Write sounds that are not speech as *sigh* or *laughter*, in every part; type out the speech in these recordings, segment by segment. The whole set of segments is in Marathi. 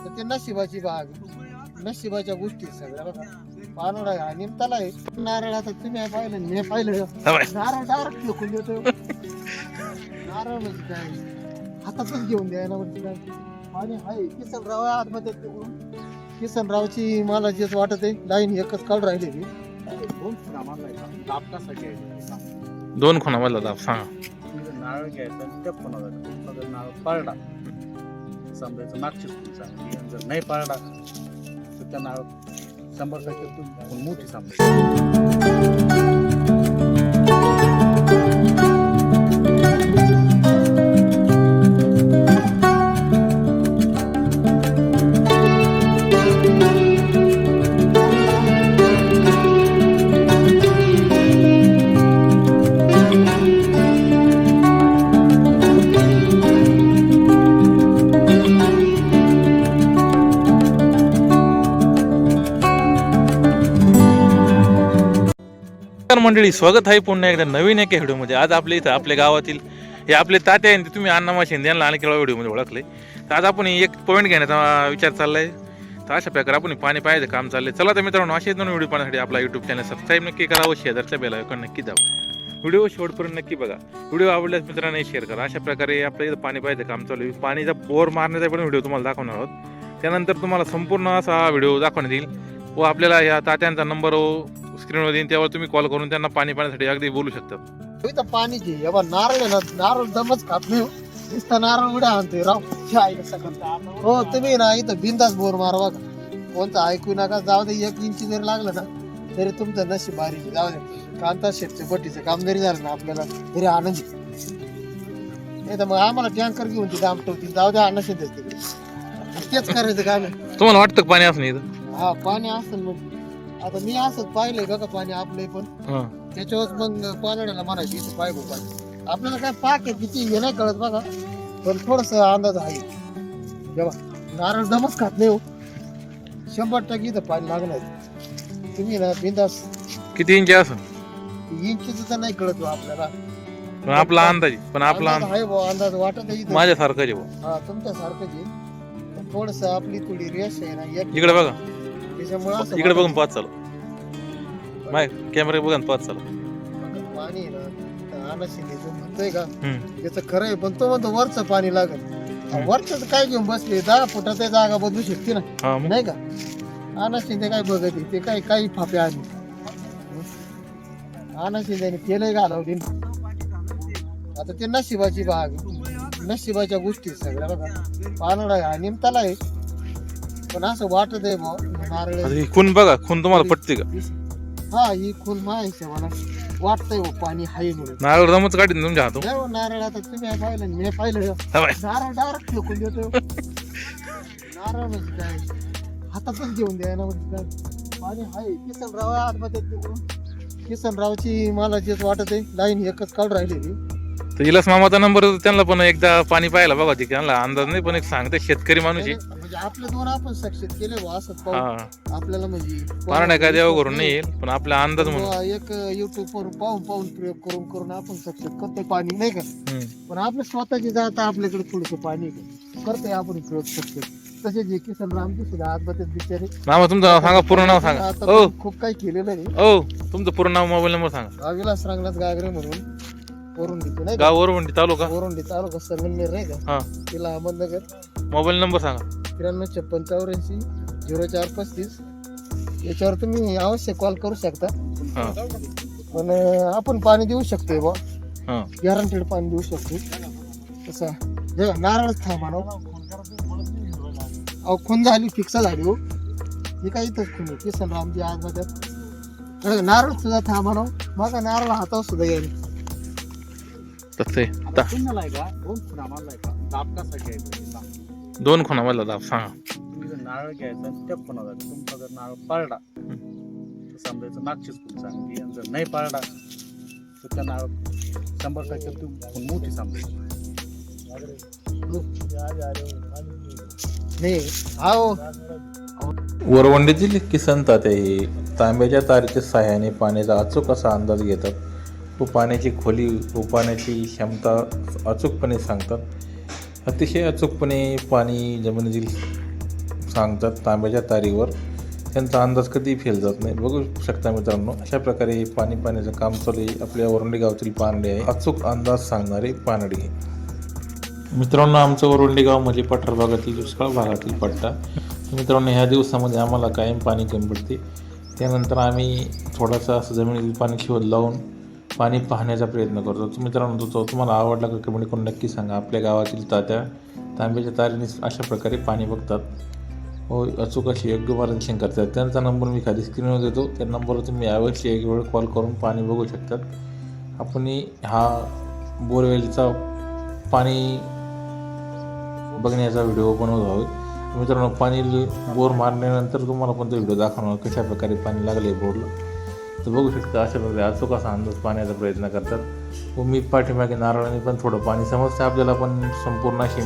आता ते नशिबाची बाग नशिबाच्या गोष्टी सगळ्या बघा. पानोडा निमताला आहे. नारळ आता तुम्ही पाहिलं मी पाहिलं. नारळ डायरेक्ट फेकून देतो नारळ म्हणजे काय? हातातच घेऊन द्यायला म्हणजे काय पाणी आहे. किसनराव आहे आतमध्ये किसनरावची मला जेच वाटत आहे लाईन एकच काढ राहिलेली दोन खुणा मधला दाब सांगा. नारळ घ्यायचा त्या नारळ समजायचं मागचीच फुल चांगली आणि जर नाही पडला तर त्यांना शंभर टक्के तू मोठी सांभाळ मंडळी स्वागत आहे पुन्हा एकदा नवीन एका व्हिडिओमध्ये. आज आपल्या इथं आपल्या गावातील हे आपले ताते आहे तुम्ही अण्णामा शिंदे यांना आणि केव्हा व्हिडिओमध्ये ओळखले तर आज आपण एक पॉईंट घेण्याचा विचार चाललाय. तर अशा प्रकारे आपण पाणी पाहायचं काम चाललंय. चला तर मित्रांनो असेच दोन व्हिडिओ पाहण्यासाठी आपला युट्यूब चॅनल सबस्क्राईब नक्की करा व शेजारच्या बेल नक्की जाऊ व्हिडिओ शेवटपर्यंत नक्की बघा. व्हिडिओ आवडल्यास मित्रांनी शेअर करा. अशा प्रकारे आपल्या इथं पाणी पाहायचं काम चालू आहे. पाणीचा बोर मारण्याचा पण व्हिडिओ तुम्हाला दाखवणार आहोत. त्यानंतर तुम्हाला संपूर्ण असा व्हिडिओ दाखवण्यात येईल. व आपल्याला या तात्यांचा नंबर स्क्रीनवर देईन त्यावर तुम्ही कॉल करून त्यांना पाणी पाण्यासाठी अगदी बोलू शकता. इथं पाणीची हे नारळ आहे ना नारळ दमच खात नाही हो. नुसतं नारळ उड्या आणतोय. राव ह्या आईला सगळं. हो. तुम्ही ना इथं बिंदास बोर मारवा का कोणतं ऐकू नका जाऊ दे एक इंची जरी लागलं ना तरी तुमचं नशीब भारी आहे. जाऊ दे. कांता शेटचं बट्टीचं काम जरी झालं ना आपल्याला तरी आनंदी नाही तर मग आम्हाला टँकर घेऊन तिथे आमटवतील. जाऊ द्या शेत तिकडे तेच करायचं काम आहे. तुम्हाला वाटतं का पाणी असं नाही इथं? हा पाणी असेल मग. आता मी असंच पाहिलंय बघा पाणी आपलंय पण. हां. त्याच्यावर मग पाण्याला म्हणायची इथं पाय बघ पाणी. आपल्याला काय पाक आहे किती हे नाही कळत बघा पण थोडस अंदाज आहे. जेव्हा नारळ दमच खात नाही हो. शंभर टक्के इथं पाणी लागणार तुम्ही ना बिंदास. किती इंच असं इंचीच तर नाही कळत हो आपल्याला. पण आपला अंदाज पण आपला अंदाज आहे बुवा, अंदाज वाटत आहे इथं. माझ्यासारखं आहे बुवा. हा तुमच्या सारखंच आहे थोडस आपली थोडी रेष आहे ना एक इकडे बघा. त्याच्यामुळे असं इकडे बघून. पाच चालू. माय कॅमेरा बघा ना पाच चालू. पाणी आहे ना अनाशी जो म्हणतोय का हम्म. त्याचं खरं आहे पण तो म्हणतो वरचं पाणी लागत वरच काय घेऊन बसले दहा फुटात जागा बदलू शकते ना. हा मग? नाही का? अनाशी ते काय बघत आहे, ते काय काही फापे आली अनाशी त्याने केलंय घालवली आता ते नशिबाची बाग नशिबाच्या गोष्टी आहेत सगळ्या बघा. पानोडा आहे हा निमताला आहे. पण असं वाटत आहे बुवा, नारळ आता ही खून बघा खून तुम्हाला पटते का? हा ही खून मा हिशोबाला वाटतंय बुवा, पाणी हाय म्हणून. नारळ दमच काढीन तुमच्या हातून. नाही हो, नारळ आता तुम्ही पाहिलं मी पाहिलं हवाय. नारळ डायरेक्ट फेकून देतो नारळ म्हणजे काय? हातातच घेऊन द्यायला म्हणजे काय? पाणी आहे. किसनराव आहे तिकडून. किसनरावची मला जेच वाटत आहे. लाईन एकच काढ राहिलेली. तर इलास मामाचा नंबर त्यांना पण एकदा पाणी पाहायला बघा ते त्यांना अंदाज नाही पण एक सांगते शेतकरी माणूस आहे. म्हणजे आपले दोन आपण सक्सेस केले बुवा असं पाहून हा. आपल्याला म्हणजे पाहण्या काय देवा करून नाही येईल पण आपला अंदाज म्हणून. बुवा, एक युट्यूब वर पाहून पाहून प्रयोग करून करून आपण सक्सेस करतोय पाणी नाही का? हम्म. पण आपल्या स्वतःची जात आपल्याकडे थोडस पाणी आहे. करतोय आपण प्रयोग सक्सेस तसे जे किसन रामजी सुद्धा आतमध्ये बिचारे. मामा तुमचं नाव सांगा पूर्ण नाव सांगा. हो खूप काही केलेलं नाही. हो तुमचं पूर्ण नाव मोबाईल नंबर सांगा. हा विलास रांगणाथ गागरे म्हणून वरुंडीचे नाही का? गाव वरवंटी तालुका. वरुंडी तालुका संगमनेर नाही हा. का तिला अहमदनगर मोबाईल नंबर सांगा. त्र्याण्णव छप्पन चौऱ्याऐंशी झिरो चार पस्तीस. याच्यावर तुम्ही अवश्य कॉल करू शकता. हा. पण अं, आपण पाणी देऊ शकतोय बा हा. गॅरंटेड पाणी देऊ शकतो तसा. हे नारळच थांबा ना अहो खून झाली फिक्स झाली हो. ही काय इथंच खून आहे? किसन रामजी आज माझ्यात नारळ सुद्धा थांबा ना मग नारळ हातावर सुद्धा येईल तसं. आहे. आता. ता- पुण्याला आहे का? दोन फुला मारलाय का? दाब कसा घ्यायचा दोन खुणा मधला दाब सांगा. तिथं नारळ घ्यायचा आणि त्या फुला जायचा तुमचा जर नारळ पडला तर समजायचं मागचीच फुल चांगली आणि जर नाही पडला तर त्या नारळ शंभर टक्के तू मोठी समजायची. नाही वरवंडीतील किसन तात्या हे तांब्याच्या तारेच्या सहाय्याने पाण्याचा अचूक असा अंदाज घेतात. व पाण्याची खोली व पाण्याची क्षमता अचूकपणे सांगतात. अतिशय अचूकपणे पाणी जमिनीतील सांगतात तांब्याच्या तारीवर. त्यांचा अंदाज कधीही फेल जात नाही. बघू शकता मित्रांनो अशा प्रकारे पाणी पाण्याचं काम चालू आहे. आपल्या वरुंडी गावातील पानडे आहे. अचूक अंदाज सांगणारे पानडी मित्रांनो आमचं वरुंडी गाव म्हणजे पठार भागातील दुष्काळ भागातील पट्टा. मित्रांनो ह्या दिवसामध्ये आम्हाला कायम पाणी कमी पडते. त्यानंतर आम्ही थोडासा असं जमिनीतील पाणी शोध लावून पाणी पाहण्याचा प्रयत्न करतो. तर मित्रांनो तो तुम्हाला आवडला का कमेंट करून नक्की सांगा. आपल्या गावातील तात्या तांब्याच्या तारीने अशा प्रकारे पाणी बघतात. व अचूक अशी योग्य मार्गदर्शन करतात. त्यांचा नंबर मी खाली स्क्रीनवर देतो. त्या नंबरवर तुम्ही अवश्य एक वेळ कॉल करून पाणी बघू शकतात. आपण हा बोरवेलचा पाणी बघण्याचा व्हिडिओ बनवत आहोत. मित्रांनो पाणी बोर मारल्यानंतर तुम्हाला पण तो व्हिडिओ दाखवणार? कशा प्रकारे पाणी लागले बोरला? तर बघू शकता अशा प्रकारे अचूक असा अंदाज पाण्याचा प्रयत्न करतात. व मी पाठीमागे नारळाने पण थोडं पाणी समजतं आपल्याला पण संपूर्ण अशी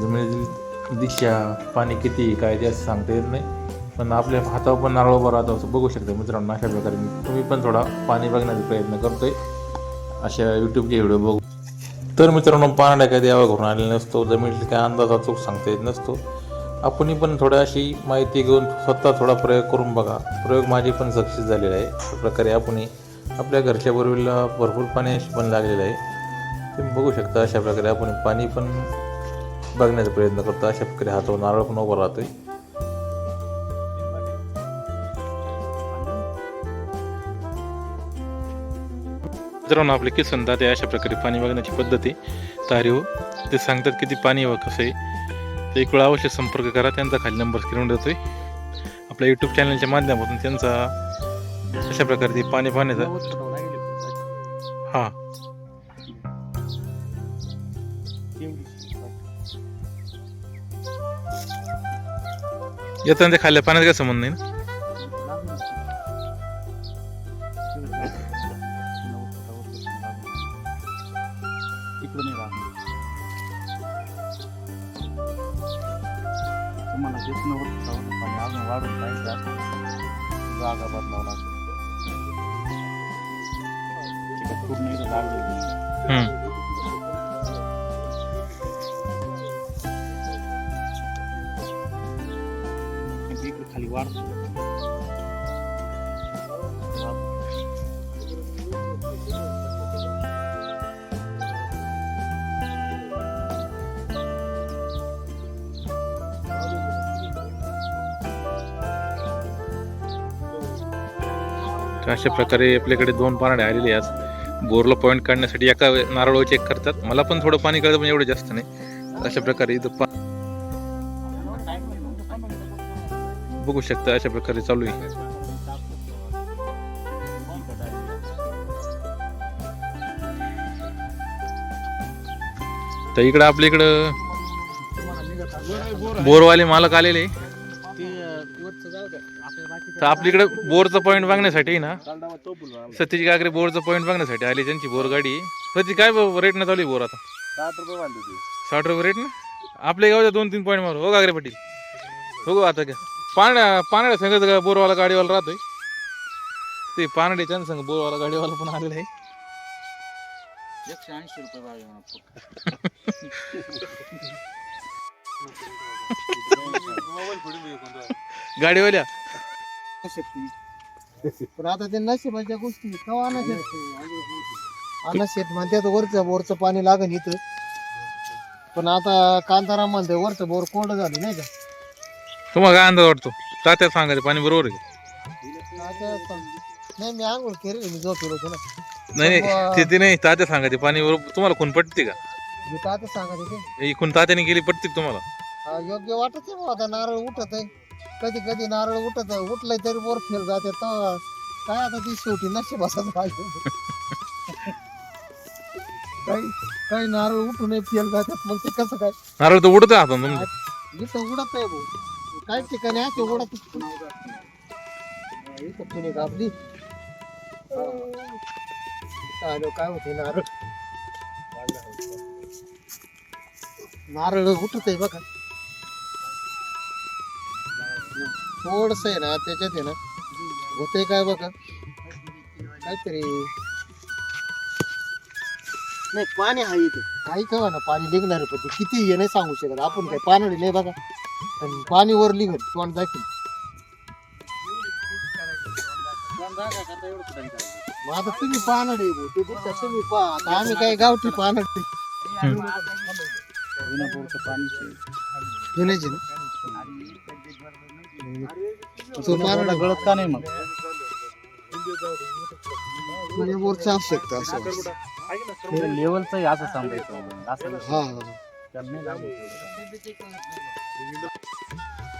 जमिनीतील दिशा पाणी किती काय ते असं सांगता येत नाही. पण आपल्या हातावर पण नारळ उभं राहतो असं बघू शकता मित्रांनो. अशा प्रकारे मी तुम्ही पण थोडा पाणी बघण्याचा प्रयत्न करतोय. अशा यूट्यूबचे व्हिडिओ बघू. तर मित्रांनो पाण्याला काही देवा घरून आलेला नसतो. जमिनीतील काय अंदाज अचूक सांगता येत नसतो. आपणही पण थोडं अशी माहिती घेऊन स्वतः थोडा प्रयोग करून बघा. प्रयोग माझी पण सक्सेस झालेला आहे. अशा प्रकारे आपणही आपल्या घरच्या बरोबरीला भरपूर पाणी पण लागलेलं आहे. तुम्ही बघू शकता अशा प्रकारे आपण पाणी पण बघण्याचा प्रयत्न करतो. अशा प्रकारे हातावर नारळ पण उभा राहतोय. मित्रांनो आपले किसन दादे अशा प्रकारे पाणी बघण्याची पद्धती तारीव ते सांगतात किती पाणी हवं कसं आहे. तर एक वेळा अवश्य संपर्क करा. त्यांचा खाली नंबर स्क्रीनवर येतोय. आपल्या यूट्यूब चॅनलच्या माध्यमातून त्यांचा अशा प्रकारे पाणी पाण्याचा हां. येताना ते खाल्ल्या पाण्यात काय संबंध नाही ना? तुम्हाला हेच नव्वद फुटावर पाणी अजून वाढून पाहिजे असं जागा बदलावं लागेल. पूर्ण. इकडे खाली वाढतो अशा प्रकारे आपल्याकडे दोन पानाडे आलेले आहेत. आज बोरला पॉईंट काढण्यासाठी एका नारळ चेक करतात. मला पण थोडं पाणी कळतं पण एवढं जास्त नाही. अशा प्रकारे इथं पा बघू शकता अशा प्रकारे चालू आहे. तर इकडं आपल्या इकडं बोरवाले मालक आलेले. तर आपल्या इकडं बोरचं पॉईंट बघण्यासाठी ना सतीश गागरे बोरचं पॉईंट बघण्यासाठी आली त्यांची बोर गाडी. सती काय रेट न चालू आहे बोर आता? साठ रुपये साठ रुपये रेट ना? आपल्या गावच्या दोन तीन पॉईंट मारू. हो गागरे पाटील? बघू आता काय पाण्या पाण्याला सांगत का बोरवाला गाडीवाला राहतोय. ते पानड्याच्या संग बोरवाला गाडीवाला पण आलेला आहे एकशे ऐंशी रुपये *laughs* वाढले गाडीवाल्या पण आता ते नशिबाच्या गोष्टी कवा अनाशेत अनाशेत म्हणतात वरचं बोरचं पाणी लागन इथं. पण आता कांताराम म्हणते वरचं बोर कोरडं झालं नाही का? तुम्हाला काय अंदाज वाटतो? तात्या सांगायचं पाणी बरोबर आहे का? आता पण- नाही मी आंघोळ केली मी झोपेल होतो ना. नाही नाही. ते- ते नाही. तात्या सांगायचे पाणी बरोबर. तुम्हाला कोण पटते का? मी तर आता सांगायचं ते इकून तात्याने गेली पटते का तुम्हाला? हा, योग्य वाटत आहे बुवा, आता नारळ उठत आहे. कधी कधी नारळ उठत आहे उठलंय तरी बोर फेल जाते तेव्हा काय आता ती शेवटी नशिबाचाच पाहिजे काही काही नारळ उठू नये फेल जातात मग ते कसं काय? नारळ तर उडत हातात तुमचं इथं उडत आहे भाऊ. काही ठिकाणी असे उडत इथं कुणी कापली आलो काय होते नारळ? नारळ उठत आहे बघा. थोडस आहे ना त्याच्यात आहे ना होते काय बघा. काहीतरी. नाही पाणी आहे इथं. काही कवा ना पाणी निघणार आहे पण ते किती हे नाही सांगू शकत. आपण काय पानडी नाही बघा. पण पाणी वर लिघल तोंड दाखल मग आता तुम्ही पाहणार आहे भाऊ. ते दिसतात तुम्ही पहा आता आम्ही काय गावठी पाहणार पाणी जुन्याचे ना. तो. गळत का नाही मग? बोरचं असू शकतं असं? लेवलचं असं सांगायचं असं हा हा. त्याला नाही लागलं.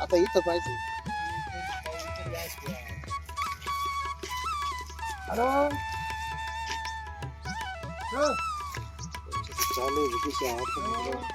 आता इथं पाहिजे. चालू आहे आहे?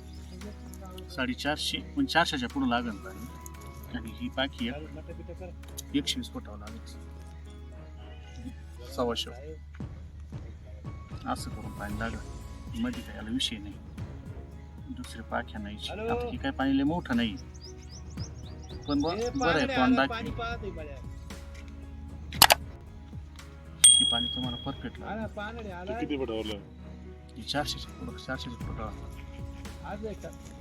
साडेचारशे पण चारशेच्या पुढे लागल पाणी आणि ही बाकी आहे. एकशे वीस फुटावं लागेल सव्वाशे. असं करून पाणी लागलमध्ये काय याला विषय नाही. दुसरे पाख्या नाही. आता ही काय पाणी लय मोठं नाही. पण बरं आहे दाखवी. हे पाणी तुम्हाला परफेक्ट लागेल. किती पडवलं चारशेच्या पुढं चारशेच्या पुढं